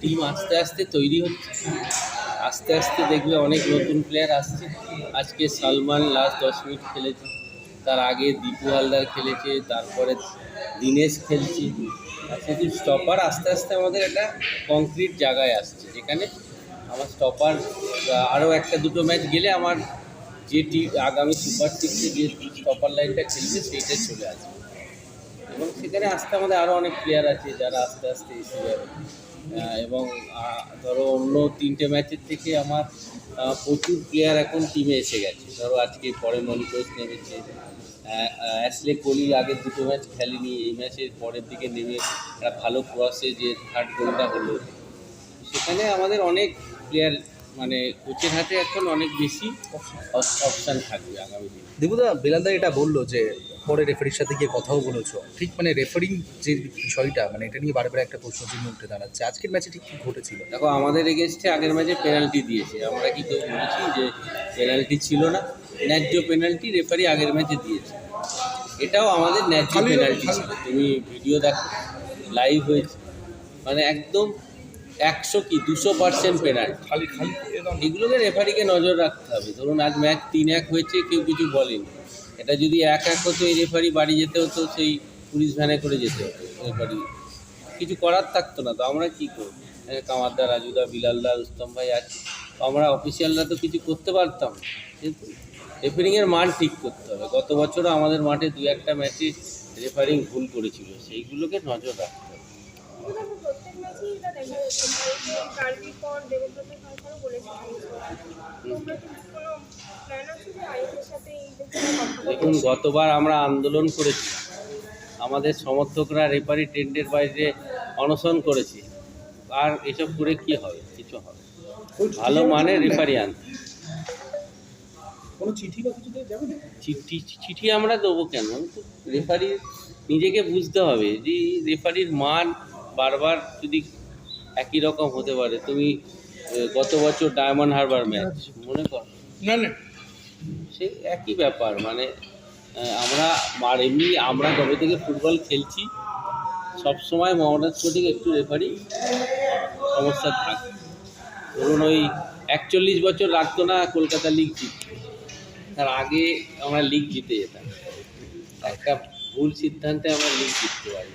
Team আস্তে আস্তে তৈরি হচ্ছে। আস্তে আস্তে দেখবে অনেক নতুন প্লেয়ার আসছে। আজকে সালমান লাস্ট দশ মিনিট খেলেছে। তার আগে দীপু হালদার খেলেছে, তারপরে দিনেশ খেলছে। শুধু স্টপার আস্তে আস্তে আমাদের একটা কংক্রিট জায়গায় আসছে। যেখানে আমার স্টপার আরও একটা দুটো ম্যাচ গেলে আমার যে টি আগামী সুপার সিক্সে যে স্টপার লাইনটা খেলছে সেইটাই চলে আসবে। এবং সেখানে আসতে আমাদের আরও অনেক প্লেয়ার আছে যারা আস্তে আস্তে এসে যাবে। এবং ধরো অন্য তিনটে ম্যাচের থেকে আমার প্রচুর প্লেয়ার এখন টিমে এসে গেছে। ধরো আজকে পরে মনিকোজ নেমেছে। অ্যাশলে কোহলি আগের দুটো ম্যাচ খেলেনি, এই ম্যাচের পরের দিকে নেমে একটা ভালো ক্রসে যে থার্ড গোলটা হলো। সেখানে আমাদের অনেক প্লেয়ার মানে কোচের হাতে এখন অনেক বেশি অপশান থাকবে আগামী দিনে। দেবুদা বেলালদা এটা বলল যে পরে রেফারির সাথে গিয়ে কথাও বলেছ। ঠিক মানে রেফারিং যে বিষয়টা মানে এটা নিয়ে বারবার একটা প্রশ্ন চিহ্ন উঠে দাঁড়াচ্ছে। আজকের ম্যাচে ঠিক কী ঘটেছিল? দেখো আমাদের এগেনস্টে আগের ম্যাচে পেনাল্টি দিয়েছে। আমরা কি কেউ বলেছি যে পেনাল্টি ছিল না? ন্যায্য পেনাল্টি রেফারি আগের ম্যাচে দিয়েছে। এটাও আমাদের ন্যায্য পেনাল্টি ছিল। তুমি ভিডিও দেখো লাইভ হয়েছে। মানে একদম একশো কি? দুশো পার্সেন্ট পেনাল্টি এগুলোকে রেফারিকে নজর রাখতে হবে। ধরুন আজ ম্যাচ তিন এক হয়েছে কেউ কিছু বলেনি। এটা যদি এক এক হতো এই রেফারি বাড়ি যেতে হতো সেই পুলিশ ভ্যানে করে যেতে হতো রেফারি কিছু করার থাকতো না। তো আমরা কী করব? এখানে কামারদা রাজুদা বিলালদা রুস্তম ভাই আছে। তো আমরা অফিসিয়ালরা তো কিছু করতে পারতাম। কিন্তু রেফারিংয়ের মান ঠিক করতে হবে। গত বছরও আমাদের মাঠে দু একটা ম্যাচে রেফারিং ভুল করেছিল। সেইগুলোকে নজর রাখতে হবে। প্রত্যেক ম্যাচেই এটা দেখা যাচ্ছে কালকে পর দেবব্রত সরকারও বলেছে তোমরা কি কোনো প্ল্যান আছে যে আইএসের সাথে এই দেখুন গতবার আমরা আন্দোলন করেছি। আমাদের সমর্থকরা রেফারি টেন্ডের বাইরে অনশন করেছে আর এসব করে কি হবে? কিছু হবে ভালো মানে রেফারি আনতে। কোনো চিঠি বা কিছু যাবে চিঠি চিঠি আমরা দেবো কেন? রেফারি নিজেকে বুঝতে হবে যে রেফারির মান বারবার যদি একই রকম হতে পারে তুমি গত বছর ডায়মন্ড হারবার ম্যাচ মনে করো। না না। সে একই ব্যাপার মানে আমরা আর এমনি আমরা কবে থেকে ফুটবল খেলছি সবসময় মহারাজ স্পোর্টিং একটু রেফারি সমস্যা থাকে। ধরুন ওই একচল্লিশ বছর রাখতো না কলকাতা লিগ জিতত তার আগে আমরা লিগ জিতে যেতাম। একটা ভুল সিদ্ধান্তে আমরা লিগ জিততে পারি